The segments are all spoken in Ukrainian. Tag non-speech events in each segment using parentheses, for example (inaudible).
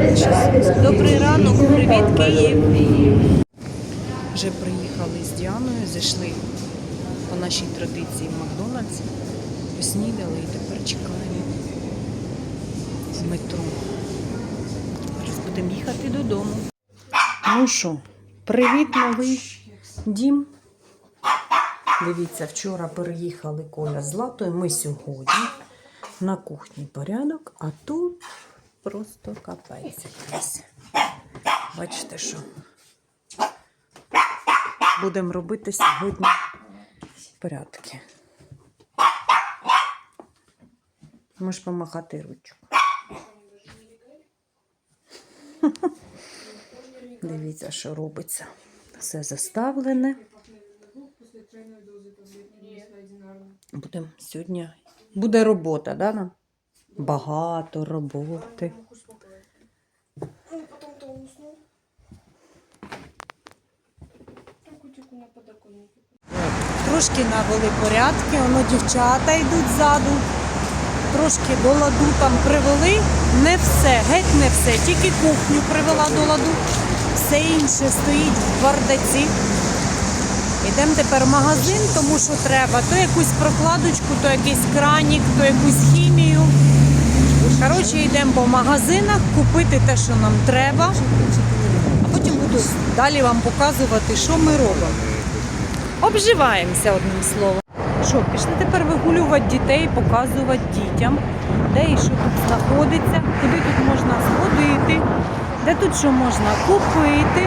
Добрий ранок, привіт, Київ. Вже приїхали з Діаною, зайшли по нашій традиції в Макдональдс, поснідали і тепер чекаємо в метро. Зараз будемо їхати додому. Ну що, привіт, новий дім. Дивіться, вчора переїхали Коля з Латою. Ми сьогодні на кухні порядок, а тут просто капець якийсь. Бачите, що будемо робити сьогодні порядки. Можеш помахати ручку. (laughs) Дивіться, що робиться. Все заставлене. Будемо сьогодні. Буде робота, да, нам? Багато роботи. Он потом то подоконнике. Трошки навели порядки, воно дівчата йдуть ззаду. Трошки до ладу там привели. Не все, геть не все. Тільки кухню привела до ладу. Все інше стоїть в бардаці. Йдемо тепер в магазин, тому що треба то якусь прокладочку, то якийсь кранік, то якусь хімію. Коротше, йдемо по магазинах купити те, що нам треба. А потім буду далі вам показувати, що ми робимо. Обживаємося одним словом. Що, пішли тепер вигулювати дітей, показувати дітям, де і що тут знаходиться, куди тут можна сходити, де тут що можна купити.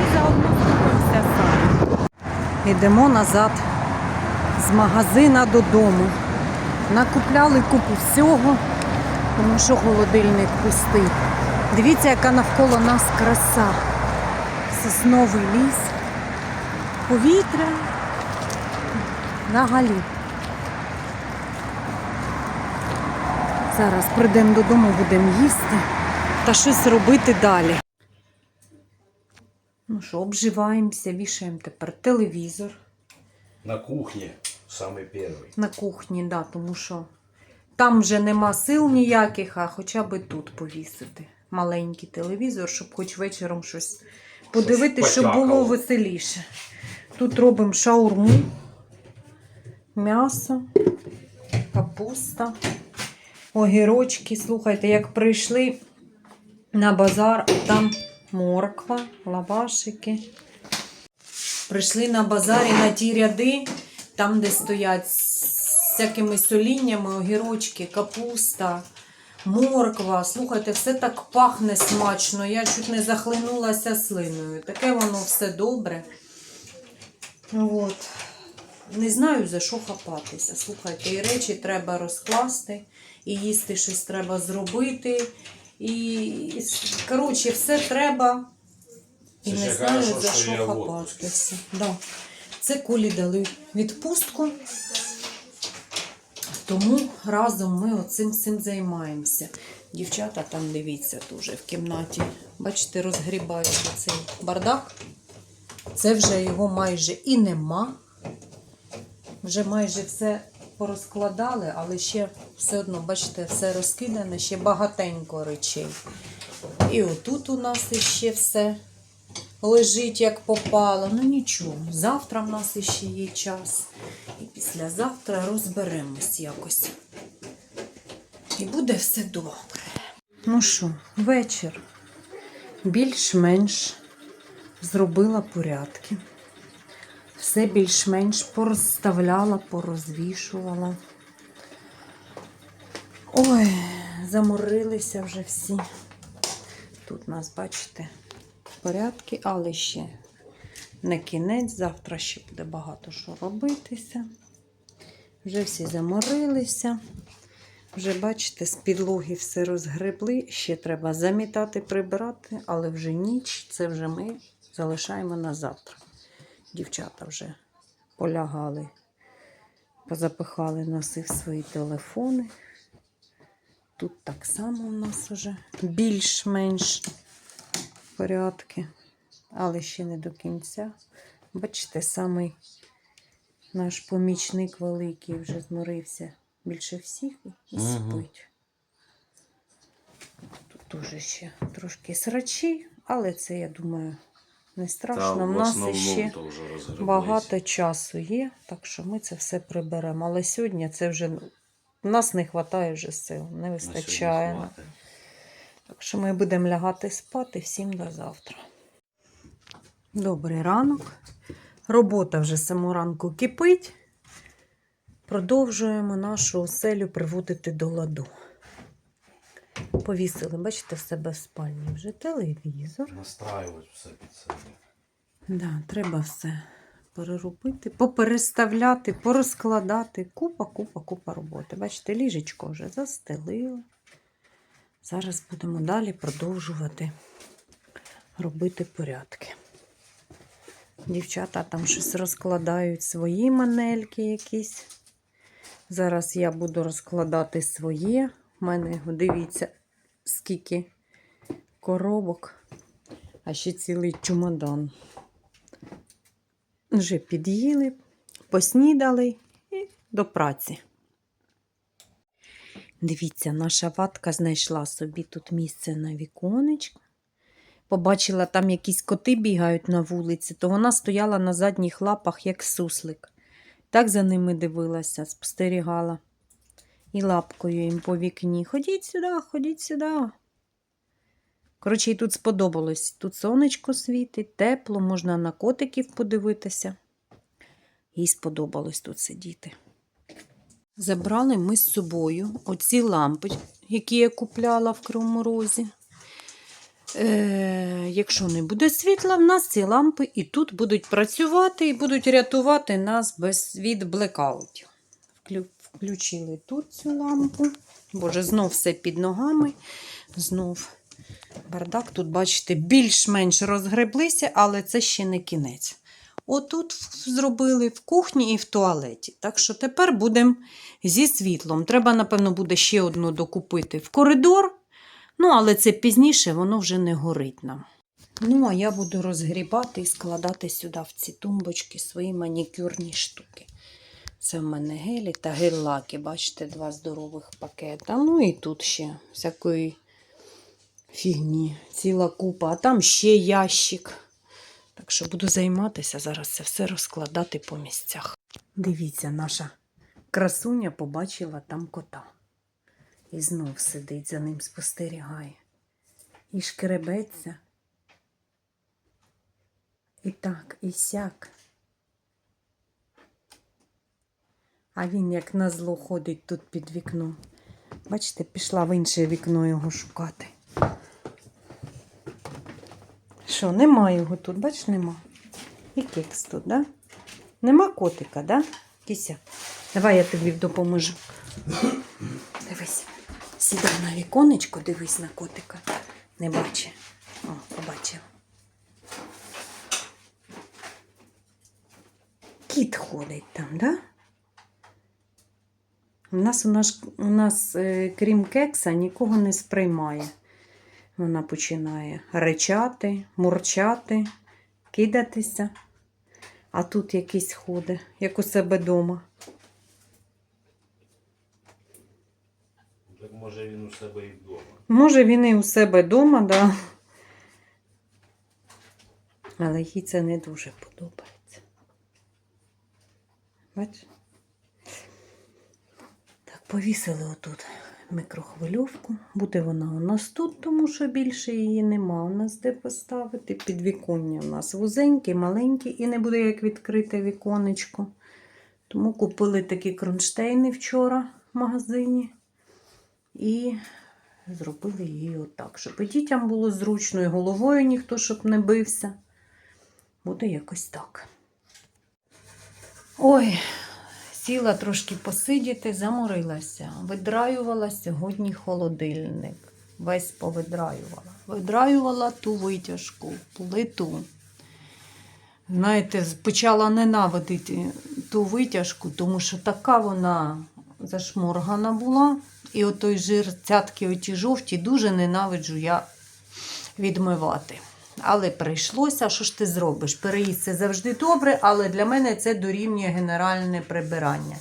І заодно купимося самі. Йдемо назад з магазина додому. Накупляли купу всього, тому що холодильник пустий. Дивіться, яка навколо нас краса. Сосновий ліс повітря взагалі. Зараз прийдемо додому, будемо їсти та щось робити далі. Ну що, обживаємося, вішаємо тепер телевізор На кухне самый первый. на кухні, да, тому що там вже нема сил ніяких, а хоча б тут повісити. Маленький телевізор, щоб хоч вечором щось подивитися, щоб було веселіше. Тут робимо шаурму, м'ясо, капуста, огірочки. Слухайте, як прийшли на базар, там морква, лавашики. Прийшли на базарі на ті ряди, там, де стоять всякими соліннями, огірочки, капуста, морква. Слухайте, все так пахне смачно. Я чуть не захлинулася слиною. Таке воно все добре. От. Не знаю, за що хапатися. Слухайте, і речі треба розкласти, і їсти щось треба зробити. І, і коротше, все треба. І Це не знаю, хорошо, за що що хапатися. Да. Це колі дали відпустку. Тому разом ми оцим всім займаємося. Дівчата там дивіться дуже в кімнаті. Бачите, розгрібають цей бардак. Це вже його майже і нема. Вже майже все порозкладали, але ще все одно, бачите, все розкидане, ще багатенько речей. І отут у нас іще все лежить як попало. Ну нічого, завтра в нас іще є час. І післязавтра розберемось якось. І буде все добре. Ну що, вечір. Більш-менш зробила порядки. Все більш-менш порозставляла, порозвішувала. Ой, заморилися вже всі. Тут нас, бачите, порядки, але ще не кінець. Завтра ще буде багато що робитися. Вже всі заморилися. Вже, бачите, з підлоги все розгребли. Ще треба замітати, прибирати, але вже ніч, це вже ми залишаємо на завтра. Дівчата вже полягали, позапихали носи в свої телефони. Тут так само у нас вже більш-менш порядки, але ще не до кінця. Бачите, самий наш помічник великий вже зморився більше всіх і спить. Тут теж ще трошки срачі, але це, я думаю, не страшно. Там У в нас ще багато часу є, так що ми це все приберемо. Але сьогодні це вже у нас не вистачає вже сил, не На вистачає. Так що ми будемо лягати спати всім до завтра. Добрий ранок. Робота вже самого ранку кипить. Продовжуємо нашу оселю приводити до ладу. Повісили, бачите, в себе в спальні вже телевізор. Настраювати все під себе. Да, треба все переробити, попереставляти, порозкладати. Купа, купа, купа роботи. Бачите, ліжечко вже застелили. Зараз будемо далі продовжувати робити порядки. Дівчата там щось розкладають свої манельки якісь. Зараз я буду розкладати своє. У мене, дивіться, скільки коробок, а ще цілий чемодан. Вже під'їли, поснідали і до праці. Дивіться, наша ватка знайшла собі тут місце на віконечку. Побачила, там якісь коти бігають на вулиці, то вона стояла на задніх лапах, як суслик. Так за ними дивилася, спостерігала. І лапкою їм по вікні. Ходіть сюди, ходіть сюди. Коротше, тут сподобалось. Тут сонечко світить, тепло, можна на котиків подивитися. Їй сподобалось тут сидіти. Забрали ми з собою оці лампи, які я купляла в Кривому Розі. Е, якщо не буде світла, в нас ці лампи і тут будуть працювати і будуть рятувати нас без, від блекаутів. Включили тут цю лампу. Боже, знов все під ногами. Знов бардак. Тут, бачите, більш-менш розгреблися, але це ще не кінець. Отут зробили в кухні і в туалеті. Так що тепер будемо зі світлом. Треба, напевно, буде ще одну докупити в коридор. Ну, але це пізніше, воно вже не горить нам. Ну, а я буду розгрібати і складати сюди в ці тумбочки свої манікюрні штуки. Це в мене гелі та гель-лаки. Бачите, два здорових пакета. Ну і тут ще всякої фігні, ціла купа, а там ще ящик. Так що буду займатися зараз це все розкладати по місцях. Дивіться, наша красуня побачила там кота. І знов сидить за ним, спостерігає. І шкребеться. І так, і сяк. А він як назло ходить тут під вікном. Бачите, пішла в інше вікно його шукати. Що, нема його тут, бач, нема. І кекс тут, да? Нема котика, да? Кися. Давай я тобі допоможу. Дивись. Сідай на віконечко, дивись на котика. Не бачи. О, побачив. Кіт ходить там, да? У нас, у нас, у нас е, крім кекса, нікого не сприймає. Вона починає речати, мурчати, кидатися. А тут якийсь ходить, як у себе вдома. Так може він у себе і вдома. Може, він і у себе вдома, да. але їй це не дуже подобається. Бач? Так, повісили отут мікрохвильовку. Буде вона у нас тут, тому що більше її нема. У нас де поставити. Підвіконня у нас вузеньке, маленьке і не буде як відкрите віконечко. Тому купили такі кронштейни вчора в магазині. І зробили її отак, щоб і дітям було зручно, і головою ніхто щоб не бився. Буде якось так. Ой, сіла трошки посидіти, заморилася. Видраювала сьогодні холодильник. Весь повидраювала. Видраювала ту витяжку, плиту. Знаєте, почала ненавидити ту витяжку, тому що така вона зашморгана була. І отой жир, цятки оті жовті, дуже ненавиджу я відмивати. Але прийшлося, що ж ти зробиш? Переїзд це завжди добре, але для мене це дорівнює генеральне прибирання.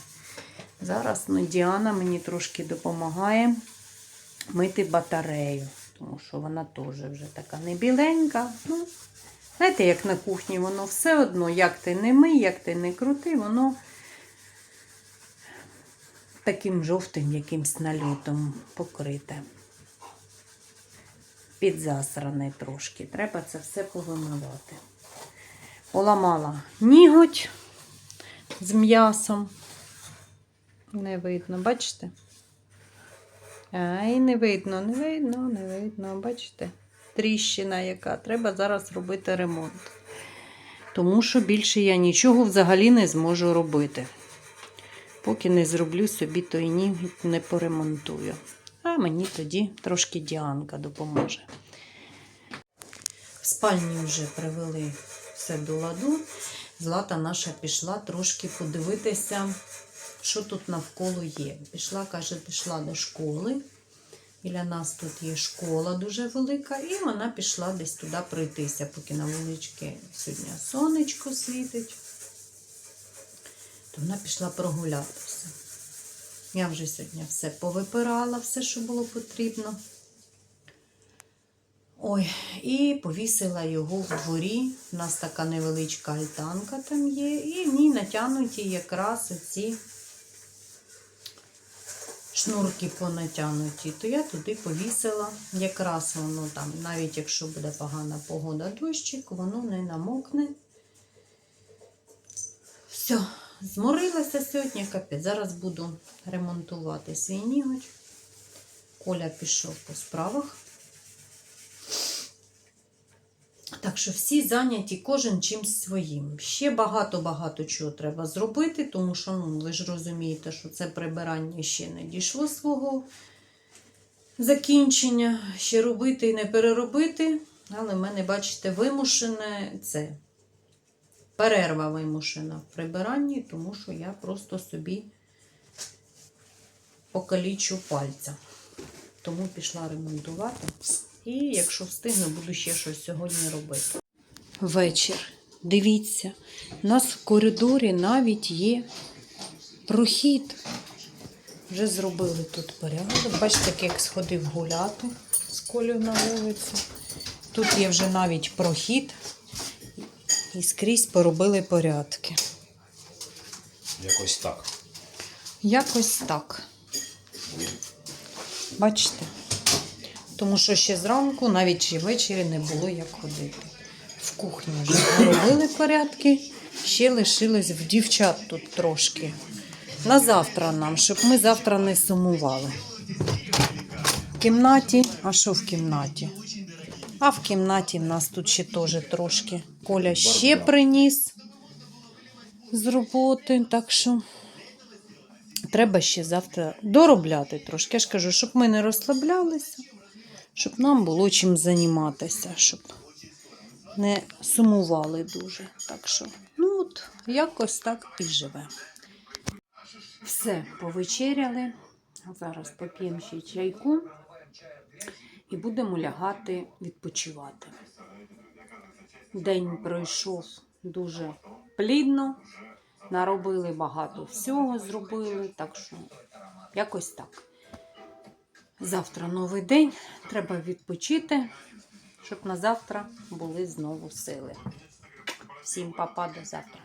Зараз ну, Діана мені трошки допомагає мити батарею. тому що вона теж вже така не біленька. Ну, знаєте, як на кухні, воно все одно, як ти не мий, як ти не крути, воно таким жовтим якимсь нальотом покрите. Підзасране трошки. Треба це все повимивати. Поламала ніготь з м'ясом. Не видно, бачите? Ай, не видно, не видно, не видно, бачите? Тріщина яка. Треба зараз робити ремонт. Тому що більше я нічого взагалі не зможу робити. Поки не зроблю собі той нігідь, не поремонтую. А мені тоді трошки Діанка допоможе. В спальні вже привели все до ладу. Злата наша пішла трошки подивитися, що тут навколо є. Пішла, каже, пішла до школи. Біля нас тут є школа дуже велика, і вона пішла десь туди пройтися, поки на вулички сьогодні сонечко світить. То вона пішла прогулятися. Я вже сьогодні все повипирала, все, що було потрібно. Ой, і повісила його в дворі. У нас така невеличка альтанка там є, і в ній натягнуті якраз оці шнурки понатягнуті. То я туди повісила. Якраз воно там, навіть якщо буде погана погода дощик, воно не намокне. Все, зморилася сьогодні капець. Зараз буду ремонтувати свій ніготь. Коля пішов по справах. Так що всі зайняті кожен чимсь своїм. Ще багато-багато чого треба зробити, тому що ну, ви ж розумієте, що це прибирання ще не дійшло свого закінчення. Ще робити і не переробити. Але в мене, бачите, вимушене це перерва вимушена в прибиранні, тому що я просто собі покалічу пальця. Тому пішла ремонтувати. І якщо встигну, буду ще щось сьогодні робити. Вечір. Дивіться, у нас в коридорі навіть є прохід. Вже зробили тут порядок. Бачите, як сходив гуляти з колів на вулицю. Тут є вже навіть прохід. І скрізь поробили порядки. Якось так. Якось так. Бачите? Тому що ще зранку, навіть ще ввечері не було як ходити. В кухні вже робили порядки, ще лишилось в дівчат тут трошки. На завтра нам, щоб ми завтра не сумували. В кімнаті, а що в кімнаті? А в кімнаті в нас тут ще теж трошки. Коля ще приніс з роботи, так що треба ще завтра доробляти трошки. Я ж кажу, щоб ми не розслаблялися, щоб нам було чим займатися, щоб не сумували дуже. Так що, ну от, якось так і живе. Все, повечеряли. Зараз поп'ємо ще чайку і будемо лягати відпочивати. День пройшов дуже плідно. Наробили багато всього, зробили, так що якось так. Завтра новий день, треба відпочити, щоб на завтра були знову сили. Всім папа до завтра.